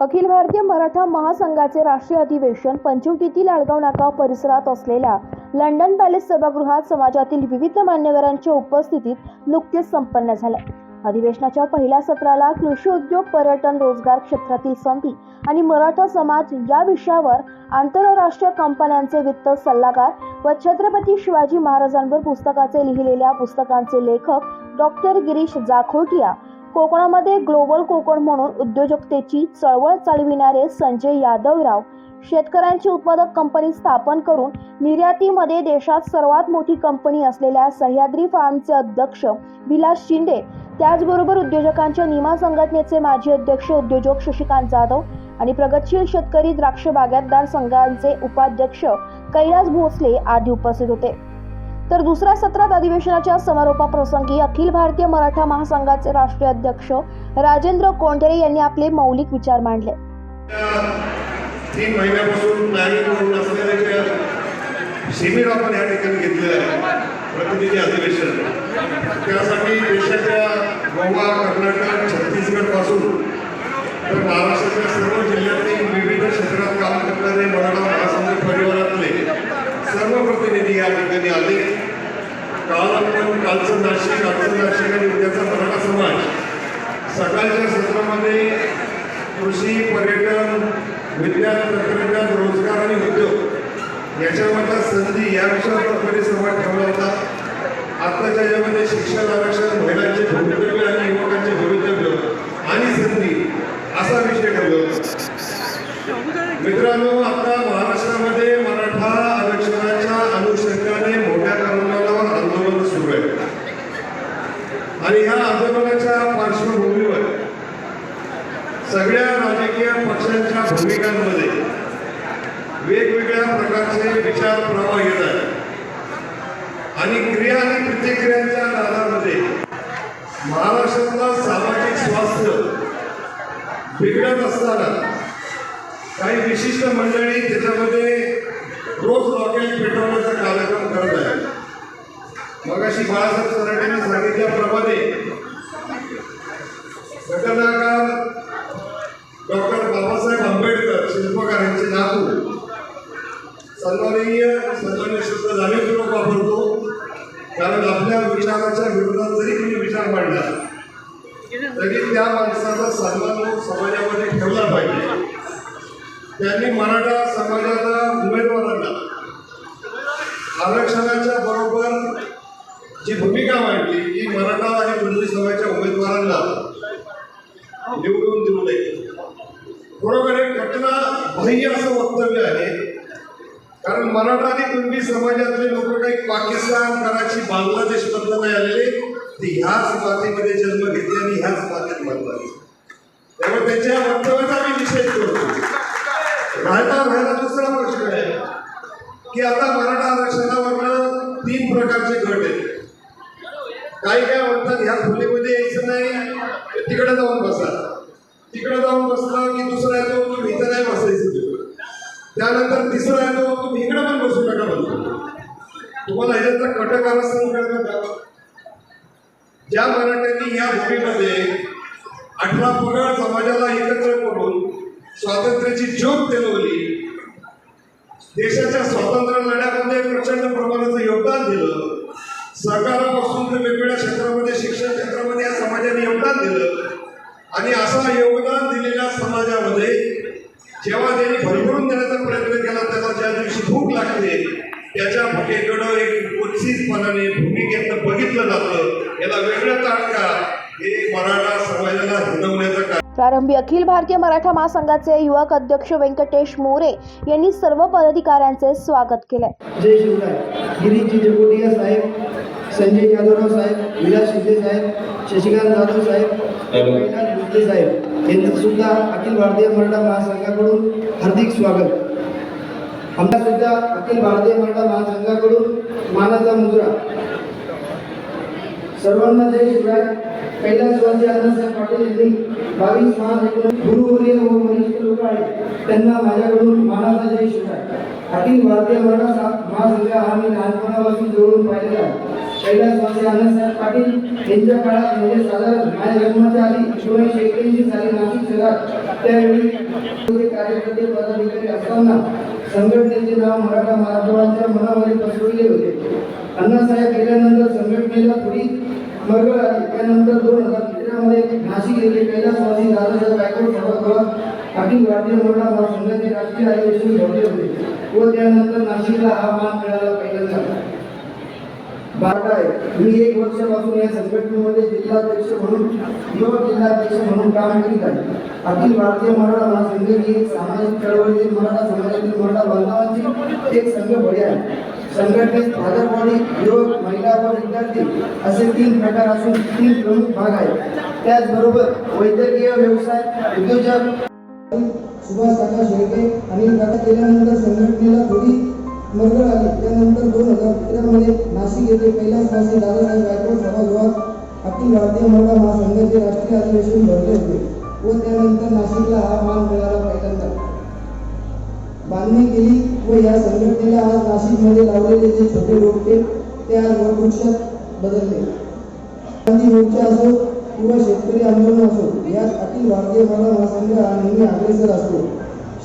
अखिल भारतीय मराठा महासंघाचे राष्ट्रीय अधिवेशन पंचवटीतील लाडगाव नाका परिसरात असलेल्या लंडन पॅलेस सभागृहात समाजातील विविध मान्यवरांच्या उपस्थितीत नुकतेच संपन्न झाले. अधिवेशनाच्या पहिल्या सत्राला कृषी उद्योग पर्यटन रोजगार क्षेत्रातील संधी आणि मराठा समाज या विषयावर आंतरराष्ट्रीय कंपन्यांचे वित्त सल्लागार व छत्रपती शिवाजी महाराजांवर पुस्तकाचे लिहिलेल्या पुस्तकांचे लेखक डॉक्टर गिरीश जाखोटिया कोकणामध्ये ग्लोबल कोकण म्हणून उद्योजकतेची चळवळ चालविणारे संजय यादवराव शेतकऱ्यांची उत्पादक कंपनी स्थापन करून निर्यातीमध्ये देशात सर्वात मोठी कंपनी असलेल्या सह्याद्री फार्मचे अध्यक्ष विलास शिंदे त्याचबरोबर उद्योजकांच्या निमा संघटनेचे माजी अध्यक्ष उद्योजक शशिकांत जाधव आणि प्रगतशील शेतकरी द्राक्ष बागायतदार संघांचे उपाध्यक्ष कैलास भोसले आदी उपस्थित होते. तर दुसऱ्या सत्रात अधिवेशनाच्या समारोपाप्रसंगी अखिल भारतीय मराठा महासंघाचे राष्ट्रीय अध्यक्ष राजेंद्र कोंढेरे यांनी आपले मौलिक विचार मांडले. तीन महिन्यापासून प्लॅनिंग करून असलेले शिबिर आपण या ठिकाणी घेतलेलं आहे प्रतिनिधी अधिवेशन. त्यासाठी देशाच्या गोवा कर्नाटक छत्तीसगडपासून तर महाराष्ट्राच्या सर्व जिल्ह्यातील विविध क्षेत्रात काम करणारे मराठा महासंघ परिवारातले सर्व प्रतिनिधी या ठिकाणी आले काल आपण कालचं नाशिक आजचं नाशिक आणि उद्याचा मराठा समाज. सकाळच्या सत्रामध्ये कृषी पर्यटन विज्ञान तंत्रज्ञान रोजगार आणि उद्योग याच्यामधला संधी या विषयावर परिसंवाद ठेवला होता. आत्ताच्या यामध्ये शिक्षण आरक्षण महिलांचे भवितव्य आणि युवकांचे भवितव्य आणि संधी असा विषय ठेवला होता मित्रांनो आता महाराष्ट्रामध्ये मराठा आरक्षणाच्या अनुषंगाने मोठ्या प्रमाणावर आंदोलन सुरू आहे आणि ह्या आंदोलनाच्या पार्श्वभूमीवर सगळ्या राजकीय पक्षांच्या भूमिकांमध्ये वेगवेगळ्या प्रकारचे विचार प्रवाह येत आहेत. आणि क्रिया आणि प्रतिक्रियांच्या नादामध्ये महाराष्ट्रातलं सामाजिक स्वास्थ्य बिघडत असताना काही विशिष्ट मंडळी त्याच्यामध्ये रोज रॉकेल पेटवण्याचा कार्यक्रम करत आहे मगाशी बाळासाहेब सराटेंनी सांगितल्याप्रमाणे घटनाकार डॉक्टर बाबासाहेब आंबेडकर शिल्पकार यांचे नातू सन्माननीय सन्मान्य शब्द जाणीवपूर्वक वापरतो. कारण आपल्या विचाराच्या विरोधात जरी तुम्ही विचार मांडला तरी त्या माणसाचा सन्मान समाजामध्ये ठेवला पाहिजे. त्यांनी मराठा समाजाला उमेदवारांना आरक्षणाच्या बरोबर जी भूमिका मांडली ही मराठा आणि कुणबी समाजाच्या उमेदवारांना निवडून देऊ नये. बरोबर एक घटना बाह्य असं वक्तव्य आहे. कारण मराठा आणि कुणबी समाजातले लोक काही पाकिस्तान कराची बांगलादेश मधलं नाही आलेले ते ह्याच मातीमध्ये जन्म घेतले आणि ह्याच मातीत मरतात त्यामुळे त्यांच्या वक्तव्याचा मी निषेध करतो. राहता राहायला दुसरा प्रश्न आहे की आता मराठा आरक्षणावरनं तीन प्रकारचे गट आहेत. काही काय म्हणतात ह्या खोलीमध्ये यायचं नाही. तिकडे जाऊन बसा. तिकडे जाऊन बसला की दुसरा येतो तुम्ही इथं नाही बसायचं. त्यानंतर तिसरा येतो तुम्ही इकडे पण बसू नका म्हणतो. तुम्हाला ह्याच्यातला कटकार असं ज्या मराठ्यांनी या भूमीमध्ये अठरा पगड समाजाला एकत्र करून स्वातंत्र्याची ज्योत पेलवली देशाच्या स्वातंत्र्य लढ्यामध्ये प्रचंड प्रमाणाचं योगदान दिलं सरकारापासून ते वेगवेगळ्या क्षेत्रामध्ये शिक्षण क्षेत्रामध्ये या समाजाने योगदान दिलं. आणि असा योगदान दिलेल्या समाजामध्ये जेव्हा त्यांनी भरभरून देण्याचा प्रयत्न केला त्याला ज्या दिवशी भूक लागते त्याच्या भुकेकडं एक उत्सितपणाने भूमिकेतनं बघितलं जातं. याला वेगळं का? हे मराठा समाजाला हिनवण्याचं प्रारंभी अखिल भारतीय मराठा महासंघाचे युवक अध्यक्ष व्यंकटेश मोरे यांनी सर्व पदाधिकाऱ्यांचे स्वागत केले जय शिवराय. गिरीजी साहेब संजय यादवराव साहेब विलास शिंदे साहेब शशिकांत जाधव साहेब साहेब यांचं सुद्धा अखिल भारतीय मराठा महासंघाकडून हार्दिक स्वागत. आमचा सुद्धा अखिल भारतीय मराठा महासंघाकडून मानाचा मुद्रा सर्वांना जय शिवराय. कैलासवासी अण्णासाहेब पाटील यांनी बावीस मार्च गुरुवर्य व त्यांना माझ्याकडून मानाचा जय अखिल भारतीय मराठा महासंघ हा मी लहानपणापासून जोडून पाहिलेला आहे कैलासवासी पाटील यांच्या काळात म्हणजे साधारण माझ्या जन्माच्या आधी एकोणीसशे एक्क्याऐंशी साली नाशिक शहरात त्यावेळी कार्यकर्ते पदाधिकारी असताना संघटनेचे नाव मराठा माध्यमांच्या मनामध्ये पसरवले होते अण्णासाहेब गेल्यानंतर संघटनेला थोडी मरगळ आली त्यानंतर दोन हजार तेरामध्ये नाशिक येथे कैलासवासी दादासाहेब गायकवाड सभागृहात अखिल भारतीय मराठा महासंघाचे राष्ट्रीय अधिवेशन भरले होते व त्यानंतर नाशिकला हा मान मिळाला पहिल्यांदा. बारा आहे. मी एक वर्षापासून या संघटनेमध्ये जिल्हाध्यक्ष म्हणून युवक जिल्हाध्यक्ष म्हणून काम करीत आहे. अखिल भारतीय मराठा महासंघ ही एक सामाजिक चळवळीतील मराठा समाजातील मराठा बांधवांची एक संघ बळी आहे. संघटनेत भाजपवाडी युवक महिला व विद्यार्थी असे तीन प्रकार असून तीन प्रमुख भाग आहेत. त्याचबरोबर वैद्यकीय व्यवसाय उद्योजक सुभाष काका शेळके आणि काका केल्यानंतर संघटनेला थोडी मरगळ आली त्यानंतर दोन हजार तेरामध्ये नाशिक येथे कैलासवासी दादासाहेब गायकवाड सभागृहात अखिल भारतीय महिला महासंघाचे राष्ट्रीय अधिवेशन भरले होते व त्यानंतर नाशिकला हा मान मिळाला पहिल्यांदा. बांधणी केली व या संघटनेला आज नाशिकमध्ये लावलेले जे छोटे रोपटे ते आज वटवृक्षात बदलले. गांधी मोर्चा असो किंवा शेतकरी आंदोलन असो यात अखिल भारतीय मराठा महासंघ हा नेहमी अग्रेसर असतो.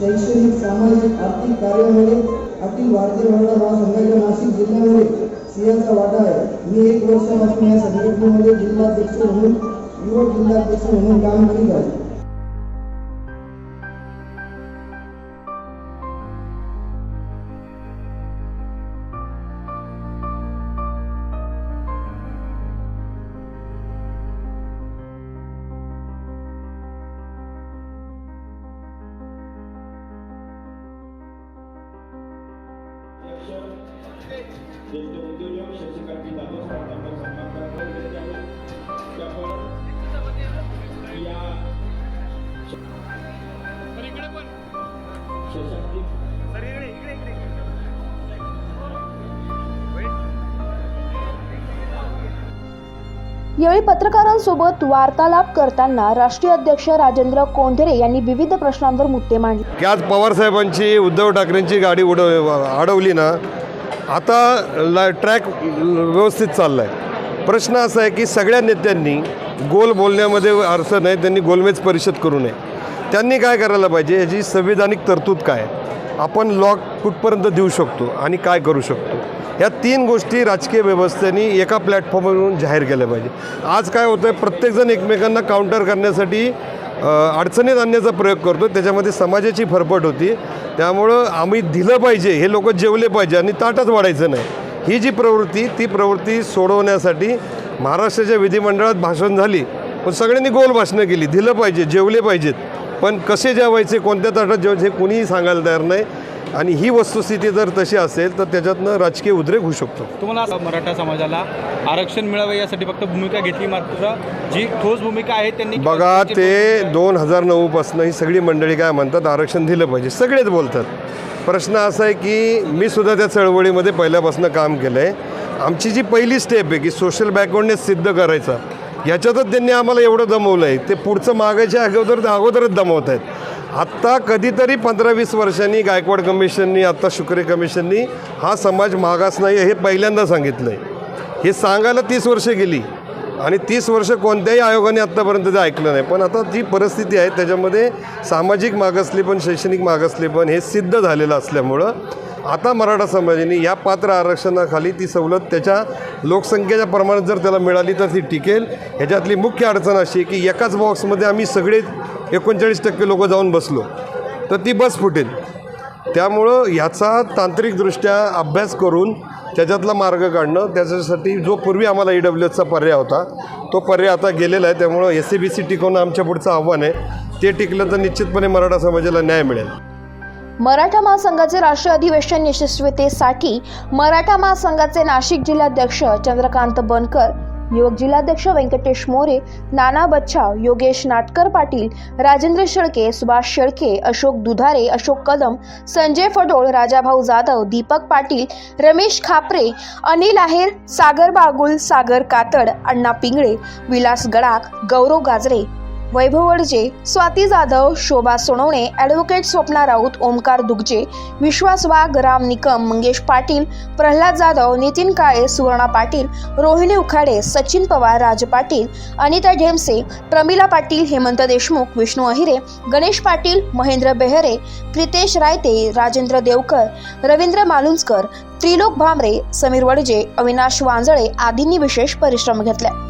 शैक्षणिक सामाजिक आर्थिक कार्यामध्ये अखिल भारतीय हा महासंघाच्या नाशिक जिल्ह्यामध्ये सिंहाचा वाटा आहे. मी एक वर्षापासून या संघटनेमध्ये जिल्हाध्यक्ष म्हणून युवक जिल्हाध्यक्ष म्हणून काम करीत आहे. ज्येष्ठ उद्योजक सन्मान या यावेळी पत्रकारांसोबत वार्तालाप करताना राष्ट्रीय अध्यक्ष राजेंद्र कोंढेरे यांनी विविध प्रश्नांवर मुद्दे मांडले. की आज पवारसाहेबांची उद्धव ठाकरेंची गाडी उडव अडवली ना आता ला ट्रॅक व्यवस्थित चालला आहे प्रश्न असा आहे की सगळ्या नेत्यांनी गोल बोलण्यामध्ये अर्थ नाही त्यांनी गोलमेज परिषद करू नये. त्यांनी काय करायला पाहिजे? याची संविधानिक तरतूद काय? आहे? आपण लॉक कुठपर्यंत देऊ शकतो आणि काय करू शकतो? या तीन गोष्टी राजकीय व्यवस्थेने एका प्लॅटफॉर्मवरून जाहीर केल्या पाहिजे. आज काय होतं आहे प्रत्येकजण एकमेकांना काउंटर करण्यासाठी अडचणीत आणण्याचा प्रयोग करतो त्याच्यामध्ये समाजाची फरफट होती. त्यामुळं आम्ही दिलं पाहिजे हे लोक जेवले पाहिजे आणि ताटच वाढायचं नाही. ही जी प्रवृत्ती ती प्रवृत्ती सोडवण्यासाठी महाराष्ट्राच्या विधिमंडळात भाषण झाली पण सगळ्यांनी गोल भाषणं केली दिलं पाहिजे जेवले पाहिजेत. पण कसे जेवायचे कोणत्या ताटात जेवायचे हे कुणीही सांगायला तयार नाही. आणि ही वस्तुस्थिती जर तशी असेल तर त्याच्यातनं राजकीय उद्रेक होऊ शकतो. तुम्हाला असं मराठा समाजाला आरक्षण मिळावं यासाठी फक्त भूमिका घेतली मात्र जी ठोस भूमिका आहे त्यांनी बघा ते दोन हजार नऊपासनं ही सगळी मंडळी काय म्हणतात आरक्षण दिलं पाहिजे. सगळेच बोलतात. प्रश्न असा आहे की मी सुद्धा त्या चळवळीमध्ये पहिल्यापासून काम केलं आहे आमची जी पहिली स्टेप आहे की सोशल बॅकवर्डनेस सिद्ध करायचा याच्यातच त्यांनी आम्हाला एवढं दमवलं आहे ते पुढचं मागायच्या अगोदर अगोदरच दमवत आहेत आत्ता कधीतरी पंधरा वीस वर्षांनी गायकवाड कमिशननी आत्ता शुक्रे कमिशननी हा समाज मागास नाही हे पहिल्यांदा सांगितलं आहे हे सांगायला तीस वर्षे गेली आणि तीस वर्ष कोणत्याही आयोगाने आत्तापर्यंत ते ऐकलं नाही. पण आता जी परिस्थिती आहे त्याच्यामध्ये सामाजिक मागासलेपण शैक्षणिक मागासलेपण हे सिद्ध झालेलं असल्यामुळं आता मराठा समाजाने या पात्र आरक्षणाखाली ती सवलत त्याच्या लोकसंख्येच्या प्रमाणात जर त्याला मिळाली तर ती टिकेल. ह्याच्यातली मुख्य अडचण अशी आहे की एकाच बॉक्समध्ये आम्ही सगळे एकोणचाळीस टक्के लोक जाऊन बसलो. तर ती बस फुटेल. त्यामुळं ह्याचा तांत्रिकदृष्ट्या अभ्यास करून त्याच्यातला मार्ग काढणं त्याच्यासाठी जो पूर्वी आम्हाला ई डब्ल्यू एसचा पर्याय होता तो पर्याय आता गेलेला आहे. त्यामुळं एस सी बी सी टिकवणं आमच्या पुढचं आव्हान आहे. ते टिकलं तर निश्चितपणे मराठा समाजाला न्याय मिळेल. मराठा महासंघाचे राष्ट्रीय अधिवेशन यशस्वीतेसाठी मराठा महासंघाचे नाशिक जिल्हाध्यक्ष चंद्रकांत बनकर युवक जिल्हाध्यक्ष व्यंकटेश मोरे नाना बच्छाव योगेश नाटकर पाटील राजेंद्र शेळके सुभाष शेळके अशोक दुधारे अशोक कदम संजय फडोळ राजाभाऊ जाधव दीपक पाटील रमेश खापरे अनिल आहेर सागर बागुल सागर कातड अण्णा पिंगळे विलास गडाख गौरव गाजरे वैभव वडजे स्वाती जाधव शोभा सोनवणे ॲडव्होकेट स्वप्ना राऊत ओमकार दुगजे विश्वास वाघ राम निकम मंगेश पाटील प्रल्हाद जाधव नितीन काळे सुवर्णा पाटील रोहिणी उखाडे सचिन पवार राज पाटील अनिता ढेमसे प्रमिला पाटील हेमंत देशमुख विष्णू अहिरे गणेश पाटील महेंद्र बेहरे प्रितेश रायते राजेंद्र देवकर रवींद्र मालुंजकर त्रिलोक भामरे समीर वडजे अविनाश वांजळे आदींनी विशेष परिश्रम घेतल्या